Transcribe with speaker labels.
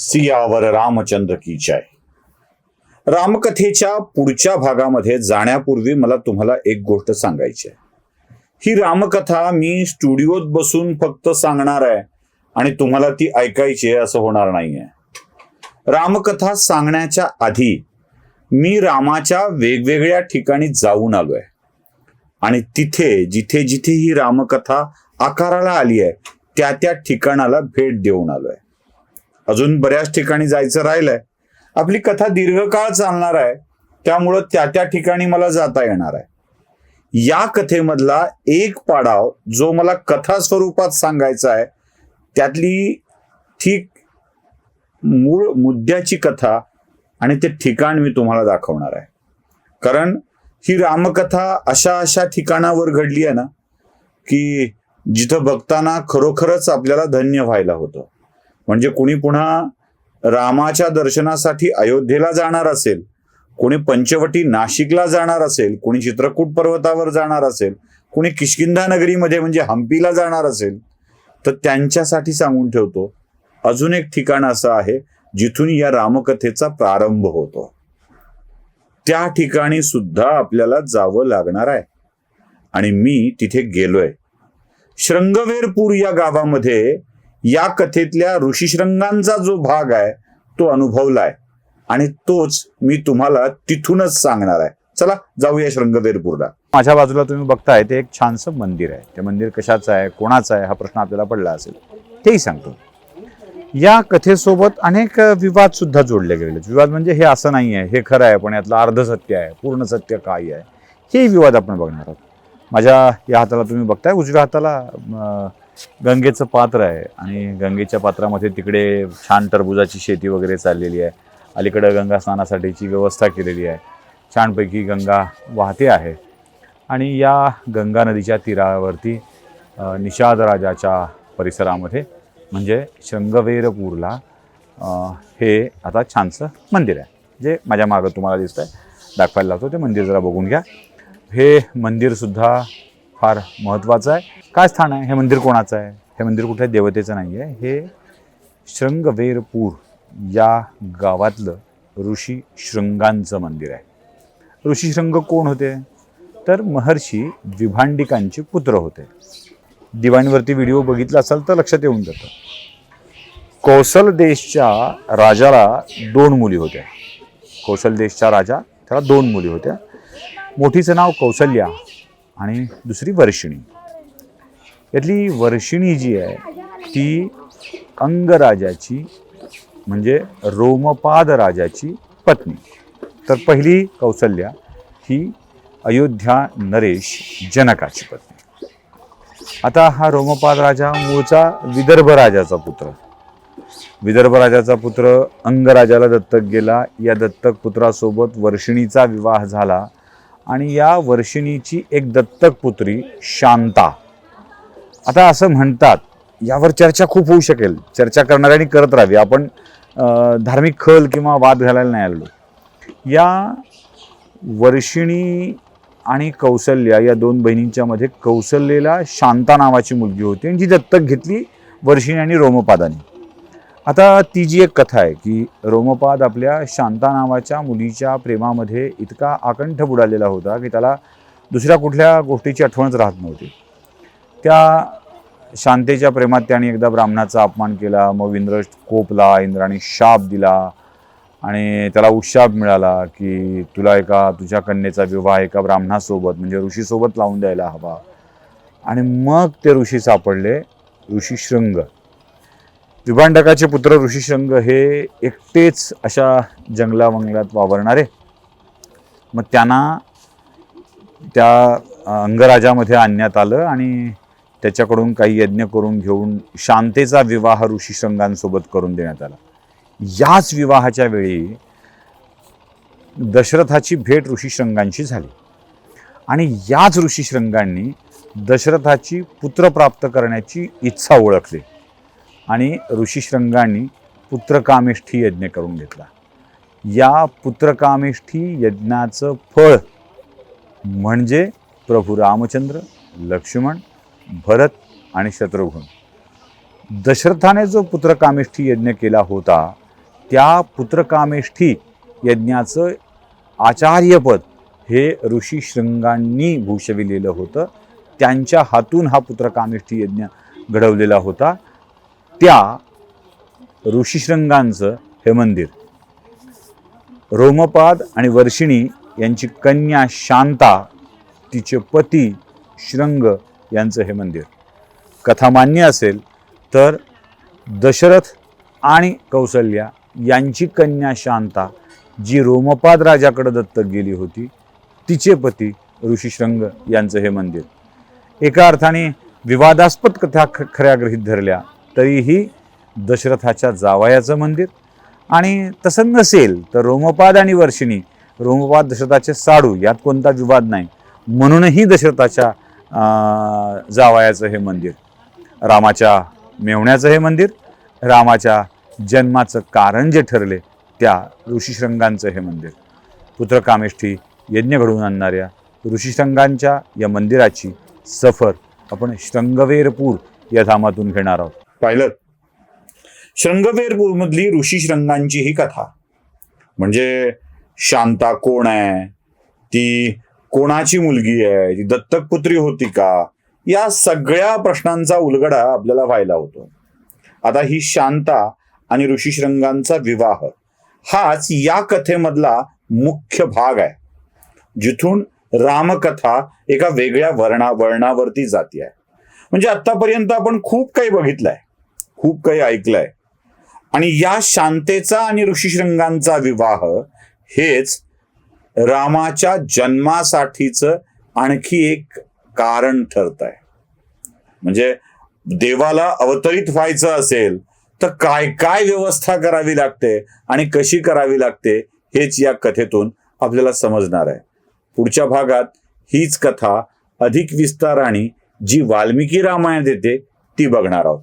Speaker 1: सियावर रामचंद्र की जय. रामकथेच्या पुढच्या भागामध्ये जाण्यापूर्वी मला तुम्हाला एक गोष्ट सांगायची आहे. ही रामकथा मी स्टुडिओत बसून फक्त सांगणार आहे आणि तुम्हाला ती ऐकायची आहे असं होणार नाहीये. रामकथा सांगण्याच्या आधी मी रामाच्या वेगवेगळ्या ठिकाणी जाऊन आलोय. आणि तिथे जिथे जिथे ही रामकथा आकाराला आली आहे त्या त्या ठिकाणाला भेट देऊन आलोय. अजून बऱ्याच ठिकाणी जायचं राहिलंय. आपली कथा दीर्घकाळ चालणार आहे. त्यामुळं त्या त्या ठिकाणी मला जाता येणार आहे. या कथेमधला एक पाडाव जो मला कथा स्वरूपात सांगायचा आहे त्यातली ठीक मूळ मुद्द्याची कथा आणि ते ठिकाण मी तुम्हाला दाखवणार आहे. कारण ही रामकथा अशा अशा ठिकाणावर घडली आहे ना की जिथं बघताना खरोखरच आपल्याला धन्य व्हायला होतं. म्हणजे कुणी पुन्हा रामाच्या दर्शनासाठी अयोध्येला जाणार असेल कोणी पंचवटी नाशिकला जाणार असेल कोणी चित्रकूट पर्वतावर जाणार असेल कोणी किष्किंधा नगरीमध्ये म्हणजे हम्पीला जाणार असेल तर त्यांच्यासाठी सांगून ठेवतो अजून एक ठिकाण असं आहे जिथून या रामकथेचा प्रारंभ होतो. त्या ठिकाणी सुद्धा आपल्याला जावं लागणार आहे. आणि मी तिथे गेलोय. श्रंगवेरपूर या गावामध्ये या कथेतल्या ऋषीश्रंगांचा जो भाग आहे तो अनुभवलाय. आणि तोच मी तुम्हाला तिथूनच सांगणार आहे. चला जाऊया शृंगदेरपूरला माझ्या बाजूला तुम्ही बघताय ते एक छानसं मंदिर आहे. ते मंदिर कशाचं आहे कोणाचं आहे हा प्रश्न आपल्याला पडला असेल तेही सांगतो. या कथेसोबत अनेक विवाद सुद्धा जोडले गेलेले आहेत. विवाद म्हणजे हे असं नाही आहे हे खरं आहे पण यातलं अर्ध सत्य आहे पूर्ण सत्य काय आहे हे विवाद आपण बघणार आहोत. माझ्या या हाताला तुम्ही बघताय उजव्या हाताला गंगेचं पात्र आहे. आणि गंगेच्या पात्रामध्ये तिकडे छान टरबुजाची शेती वगैरे चाललेली आहे. अलीकडं गंगा स्नानासाठीची व्यवस्था केलेली आहे. छानपैकी गंगा वाहते आहे. आणि या गंगा नदीच्या तीरावरती निषादराजाच्या निषाद राजाच्या परिसरामध्ये म्हणजे शृंगवेरपूरला हे आता छानसं मंदिर आहे. जे माझ्या मागं तुम्हाला दिसतं आहे दाखवायला लागतो ते मंदिर जरा बघून घ्या. हे मंदिरसुद्धा फार महत्त्वाचं आहे. काय स्थान आहे? हे मंदिर कोणाचं आहे? हे मंदिर कुठल्या देवतेचं नाही आहे हे शृंगवेरपूर या गावातलं ऋषी शृंगांचं मंदिर आहे. ऋषी शृंग कोण होते? तर महर्षी विभांडिकांचे पुत्र होते. दिवाणीवरती व्हिडिओ बघितला असाल तर लक्षात येऊन जातं. कौशल देशच्या राजाला दोन मुली होत्या. कौशल देशच्या राजा त्याला दोन मुली होत्या. मोठीचं नाव कौसल्या आणि दुसरी वर्षिणी. यातली वर्षिणी जी आहे ती अंगराजाची म्हणजे रोमपाद राजाची पत्नी. तर पहिली कौसल्या ही अयोध्या नरेश जनकाची पत्नी. आता हा रोमपाद राजा मूळचा विदर्भ राजाचा पुत्र. विदर्भ राजाचा पुत्र अंगराजाला दत्तक गेला. या दत्तक पुत्रासोबत वर्षिणीचा विवाह झाला. आणि या वर्षिणीची एक दत्तक पुत्री शांता. आता असं म्हणतात यावर चर्चा खूप होऊ शकेल. चर्चा करणाऱ्यांनी करत राहावी. आपण धार्मिक खल किंवा वाद घालायला नाही आलो या वर्षिणी आणि कौसल्या या दोन बहिणींच्या मध्ये कौसल्येला शांता नावाची मुलगी होती आणि जी दत्तक घेतली वर्षिणी आणि रोमपादाने. आता ती जी एक कथा आहे की रोमपाद आपल्या शांता नावाच्या मुलीच्या प्रेमामध्ये इतका आकंठ बुडालेला होता की त्याला दुसऱ्या कुठल्या गोष्टीची आठवणच राहत नव्हती. त्या शांतेच्या प्रेमात त्याने एकदा ब्राह्मणाचा अपमान केला मग इंद्र कोपला इंद्राने शाप दिला आणि त्याला उशाप मिळाला की तुला एका तुझ्या कन्येचा विवाह एका ब्राह्मणासोबत म्हणजे ऋषीसोबत लावून द्यायला हवा. आणि मग ते ऋषी सापडले ऋषी शृंग विभांडकाचे पुत्र ऋषीशृंग हे एकटेच अशा जंगलामंगलात वावरणारे. मग त्यांना त्या अंगराजामध्ये आणण्यात आलं आणि त्याच्याकडून काही यज्ञ करून घेऊन शांतेचा विवाह ऋषीशृंगांसोबत करून देण्यात आला. याच विवाहाच्या वेळी दशरथाची भेट ऋषीशृंगांशी झाली. आणि याच ऋषीशृंगांनी दशरथाची पुत्र प्राप्त करण्याची इच्छा ओळखली. आणि ऋषीशृंगांनी पुत्रकामेष्ठी यज्ञ करून घेतला. या पुत्रकामेष्ठी यज्ञाचं फळ म्हणजे प्रभू रामचंद्र लक्ष्मण भरत आणि शत्रुघ्न. दशरथाने जो पुत्रकामेष्ठी यज्ञ केला होता
Speaker 2: त्या पुत्रकामेष्ठी यज्ञाचं आचार्यपद हे ऋषी शृंगांनी भूषविलेलं होतं. त्यांच्या हातून हा पुत्रकामेष्ठी यज्ञ घडवलेला होता. त्या ऋषीशृंगांचं हे मंदिर. रोमपाद आणि वर्षिणी यांची कन्या शांता तिचे पती शृंग यांचं हे मंदिर. कथा मान्य असेल तर दशरथ आणि कौसल्या यांची कन्या शांता जी रोमपाद राजाकडे दत्तक गेली होती तिचे पती ऋषीशृंग यांचं हे मंदिर. एका अर्थाने विवादास्पद कथा ख खऱ्या गृहीत धरल्या तरीही दशरथाच्या जावयाचं मंदिर. आणि तसं नसेल तर रोमपाद आणि वर्षिणी रोमपाद दशरथाचे साडू यात कोणता विवाद नाही. म्हणूनही दशरथाच्या जावयाचं हे मंदिर. रामाच्या मेवण्याचं हे मंदिर. रामाच्या जन्माचं कारण जे ठरले त्या ऋषीशृंगांचं हे मंदिर. पुत्रकामेष्ठी यज्ञ घडवून आणणाऱ्या ऋषीशृंगांच्या या मंदिराची सफर आपण श्रृंगवेरपूर या धामातून घेणार आहोत.
Speaker 1: पाहिलं. शृंगवेरपूर मधली ऋषी शृंगांची ही कथा. म्हणजे शांता कोण आहे? ती कोणाची मुलगी आहे? ती दत्तक पुत्री होती का? या सगळ्या प्रश्नांचा उलगडा आपल्याला व्हायला होतो. आता ही शांता आणि ऋषीशृंगांचा विवाह. हाच या कथेमधला मुख्य भाग आहे. जिथून रामकथा एका वेगळ्या वर्णा वळणावरती जाते आहे म्हणजे आतापर्यंत आपण खूप काही बघितलंय. खूप काही ऐकलंय. आणि या शांतेचा आणि ऋषीशृंगांचा विवाह हेच रामाच्या जन्मासाठीच आणखी एक कारण ठरत आहे म्हणजे देवाला अवतरित व्हायचं असेल तर काय काय व्यवस्था करावी लागते आणि कशी करावी लागते हेच या कथेतून आपल्याला समजणार आहे. पुढच्या भागात हीच कथा अधिक विस्ताराने जी वाल्मिकी रामायण देते ती बघणार आहोत.